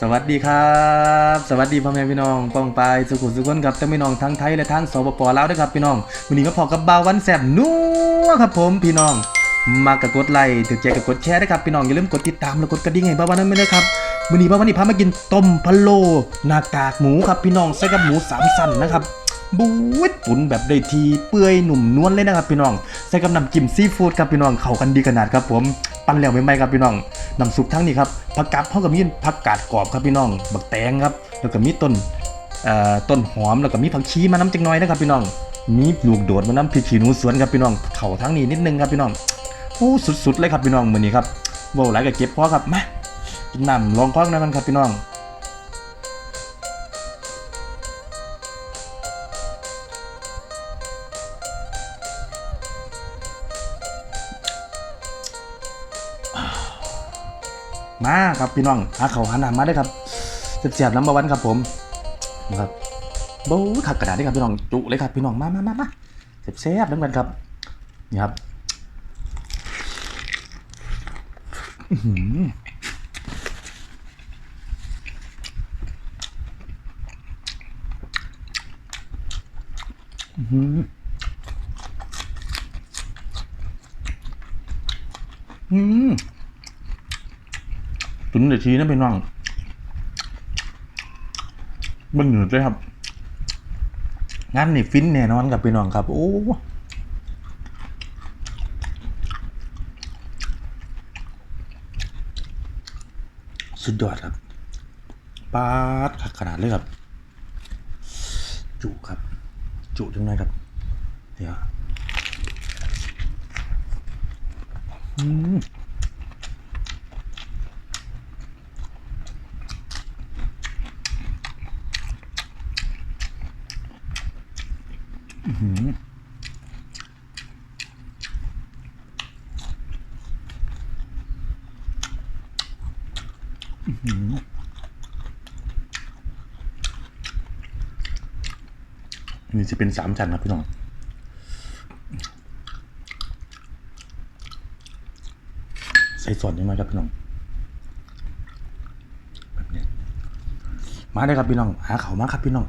สวัสดีครับ สวัสดีพ่อแม่พี่น้องป้องไปสุขุสุขนครับทั้งพี่น้องทั้งไทยและทั้งสปปลาวด้วยครับพี่น้องวันนี้ก็พอกับบ่าววันแสบนัวครับผมพี่น้อง มากกับกดไลค์ถือใจกับกดแชร์ด้วยครับพี่น้องอย่าลืมกดติดตามและกดกระดิ่งให้บ่าววันนั้นไม่ได้ครับวันนี้บ่าววันนี้พามากินต้มพะโล้หน้ากากหมูครับพี่น้องใส่กับหมูสามสันนะครับบู๊ดตุ๋นแบบได้ทีเปื่อยหนุ่มนวลเลยนะครับพี่น้องใส่กับน้ำจิ้มซีฟู้ดครับพี่น้องเข้ากันดีขนาดครับผม ปั้นแล้วใหม่ๆครับพี่น้องน้ำซุปทั้งนี้ครับผักกาดเท่ากับมีผักกาดกรอบครับพี่น้อง บักแตงครับแล้วก็มีต้นเอ่อต้นหอมแล้วก็มีผักชีมาน้ำจังน้อยนะครับพี่น้อง มีลูกโดดมาน้ำพริกขี้หนูสวนครับพี่น้องเข่าทั้งนี้นิดนึงครับพี่น้องโอ้สุดๆเลยครับพี่น้องมื้อนี้ครับว้าหลายก็เก็บพอครับมากินน้ำลองคว้างกันครับพี่น้อง มาครับพี่น้องหาเขาหาน้ำมาได้ครับเสียบๆน้ำมาวันครับผมนะครับโบ้ขักกระดาษได้ครับพี่น้องจุเลยครับพี่น้องมามามามาเสียบๆน้ำกันครับนี่ครับอื้อหืออื้อหืออืม ตุนเดทีนะพี่น้องเบิ่งหนืดเลยครับงานนี่ฟินแน่นอนกับพี่น้องครับ โอ้สุดยอดครับปาดขัดขนาดเลยครับ จุครับ จุจังไงครับ เดี๋ยว อืม นี่จะเป็นสามชั้นครับพี่น้องใส่ส่วนยังไงครับพี่น้องแบบนี้มาได้ครับพี่น้อง หาเขามาครับพี่น้อง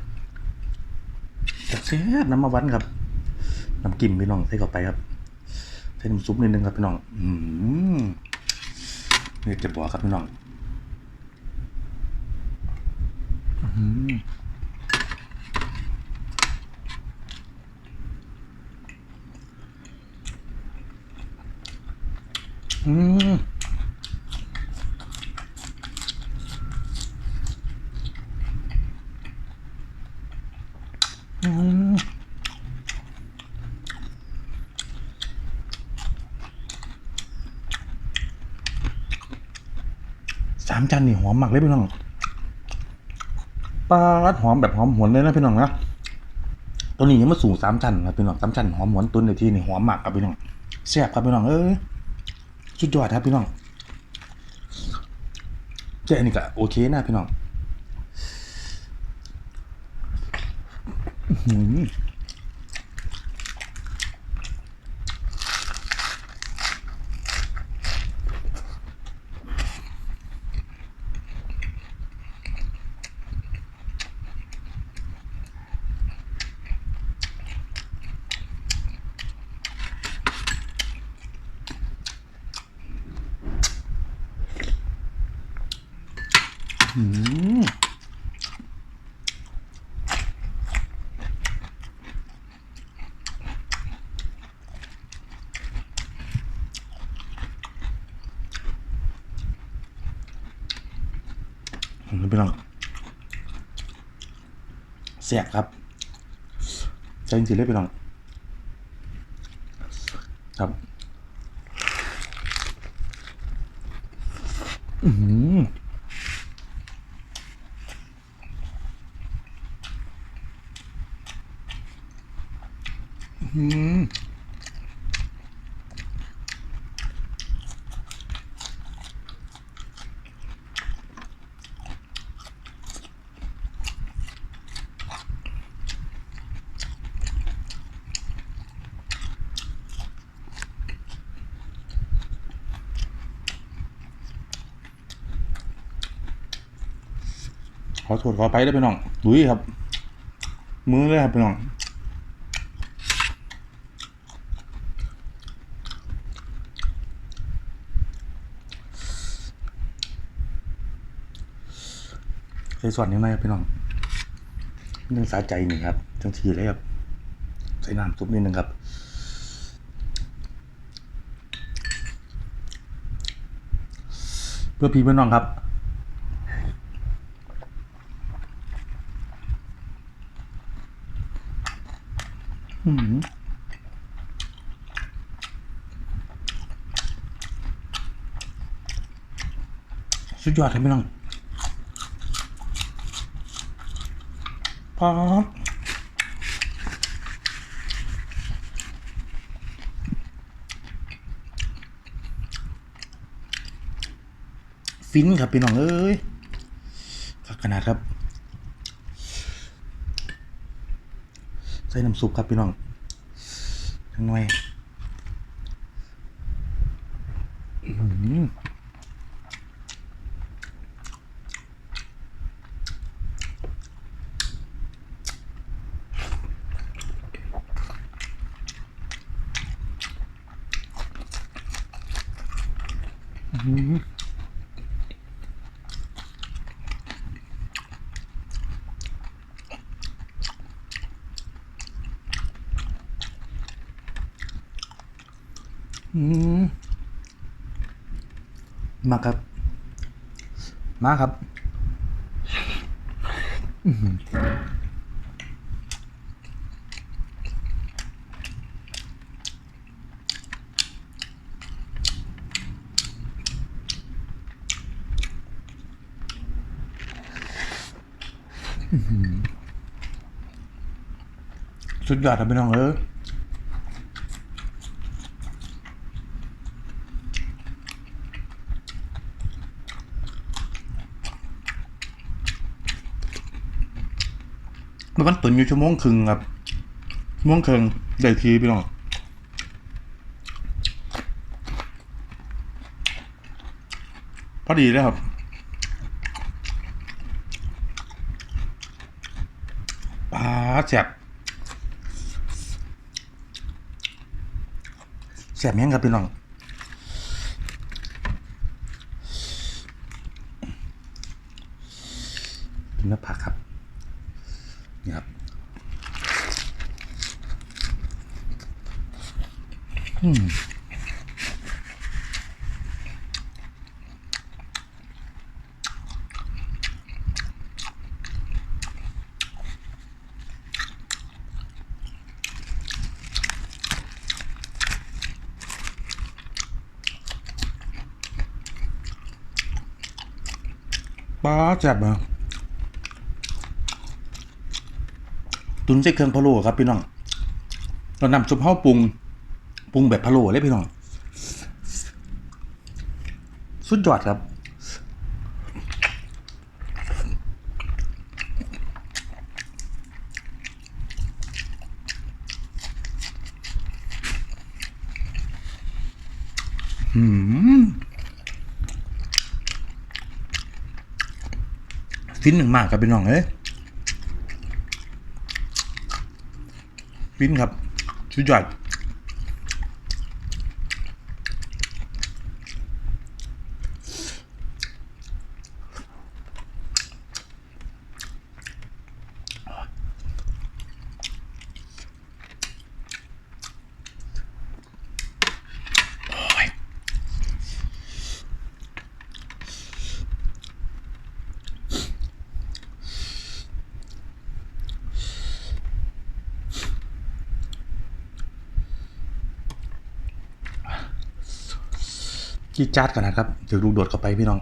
แซ่บๆน้ำมาวันครับน้ำกิมพี่น้องใส่เข้าไปครับใส่น้ำซุปนิดนึงครับพี่น้อง อืมนี่จะบอกครับพี่น้องอืมอืม สามจานนี่หอมมากเลยพี่น้องปลาดหอมแบบหอมหวนเลยนะพี่น้องนะตัวนี้ยังมาสู่สามชั้นครับพี่น้องสามชั้นหอมหวนตุนในที่นี่หอมมากครับพี่น้องแซ่บครับพี่น้องเอ้ยสุดยอดครับพี่น้องเจ๊นนี้ก็โอเคนะพี่น้อง อื้อหืออื้อหืออื้อหือพี่น้อง แซ่บครับใจจริงๆเลยพี่น้อง ครับ อืม ขอโทษขอไปได้อพี่น้องดุยครับ มือเลยครับพี่น้องใส่ส่วนนี้ไหมครับพี่น้องเรื่องสาใจหนึ่งครับจังทีเลยครับใส่น้ำซุปนิดนึงครับเพื่อพี่เพื่อน้องครับ อืมสุดยอดครับพี่น้องป๊าบฟินครับพี่น้องเอ้ยขนาดครับ ใส่น้ำซุปครับพี่น้องทั้งหน่อยอื้อหืออื้อหืออืม มาครับ มาครับสุดยอดครับพี่น้องเออ มันก็ตุนอยู่ชั่วโมงครึ่งครับชั่วโมงครึ่งได้ทีพี่น้องพอดีเลยครับปลาแสบแสบยังครับพี่น้องกินเนื้อผักครับ นี่ครับอืมปลาจัดมา ตุนใส่เครื่องพะโล้ครับพี่น้องเรานำซุปเฮาปรุงปรุงแบบพะโล้เลยพี่น้อง สุดยอดครับอืมฟินหนึ่งมากครับพี่น้องเอ้ย ฟินครับสุดยอด จี้จัดขนาดครับเดี๋ยวลูกโดดเข้าไปพี่น้อง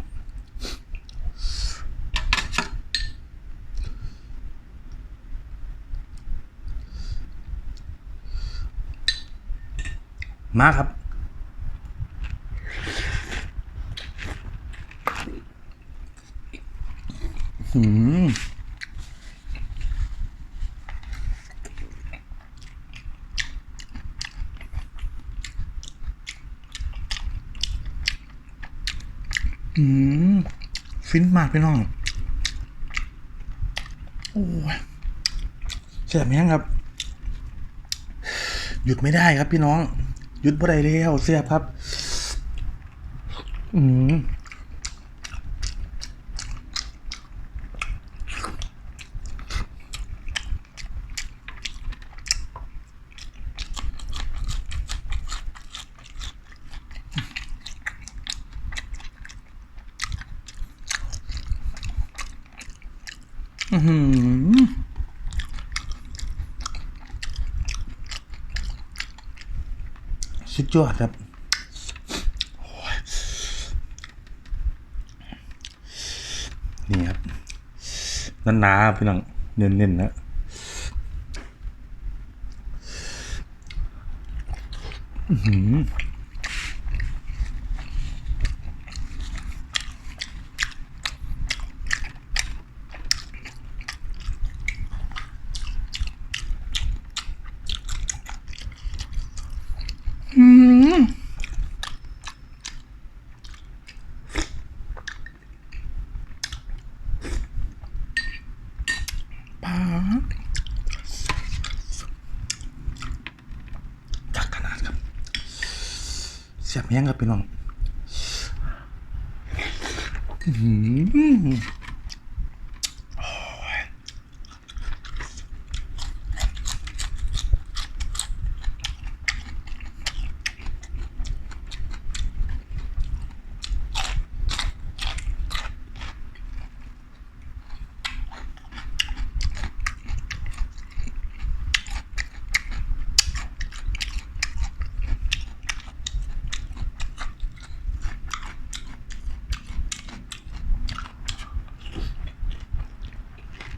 มาครับอืม ฟินมากพี่น้องโอ้ยแซ่บแห้งครับ หยุดไม่ได้ครับพี่น้อง หยุดบ่ได้แล้วเสียบครับ อืม อื้อหือ สุดยอดครับนี่ครับนันนาๆพี่น้องเน้นๆนะอื้อหือจักขนาดครับเสียบแห้ งครับพี่น้องอื้อหือโอ้ยอื้อหือ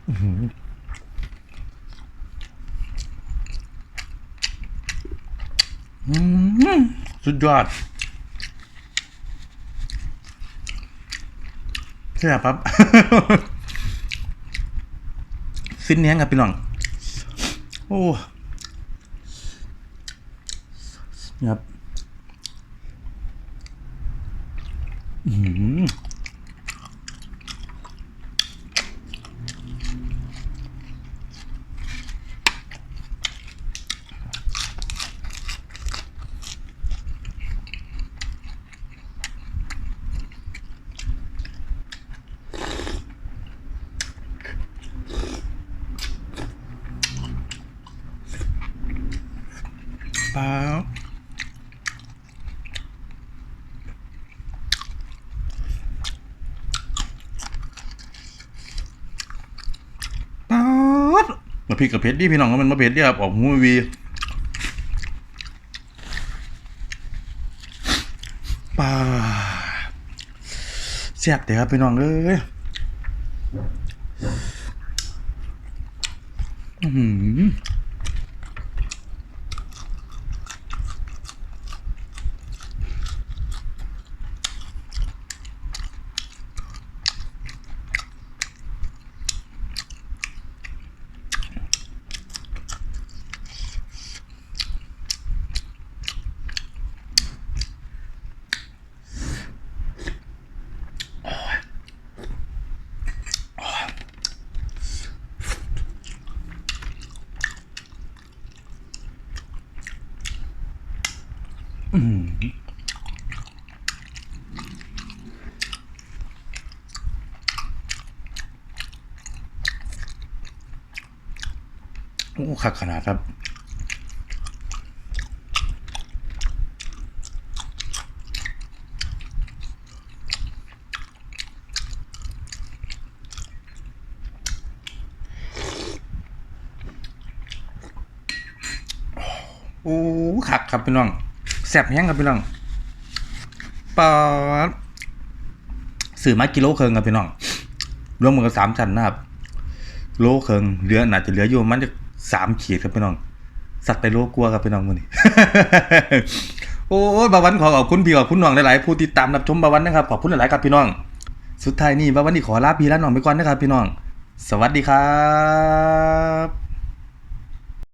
สุดยอดแซ่บครับสิ้นแห้งครับพี่น้อง โอ้ครับอื้อหือปลาปลาด พริกกับเผ็ดดิพี่น้องว่ามันมาเผ็ดดิครับออกหูวีปลาแซ่บเดี๋ยวครับพี่น้องเอ้ยอืมหือ โอ้ขักขนาดครับโอ้ขักครับพี่น้อง แซ่บแห้งครับพี่น้องปลาดสื่อมากิโลเคิงครับพี่น้อง รวมกันกับสามชั้นนะครับ โลเคิงเหลือน่าจะเหลืออยู่มันจะสามขีดครับพี่น้อง สักไปโลกลัวครับพี่น้องมือนี้โอ้บาวันขอขอบคุณพี่ขอบคุณน้องหลายๆผู้ติดตามรับชมบาวันนะครับขอบคุณหลายๆครับพี่น้อง สุดท้ายนี่บาวันนี่ขอลาพี่และน้องไปก่อนนะครับพี่น้อง สวัสดีครับ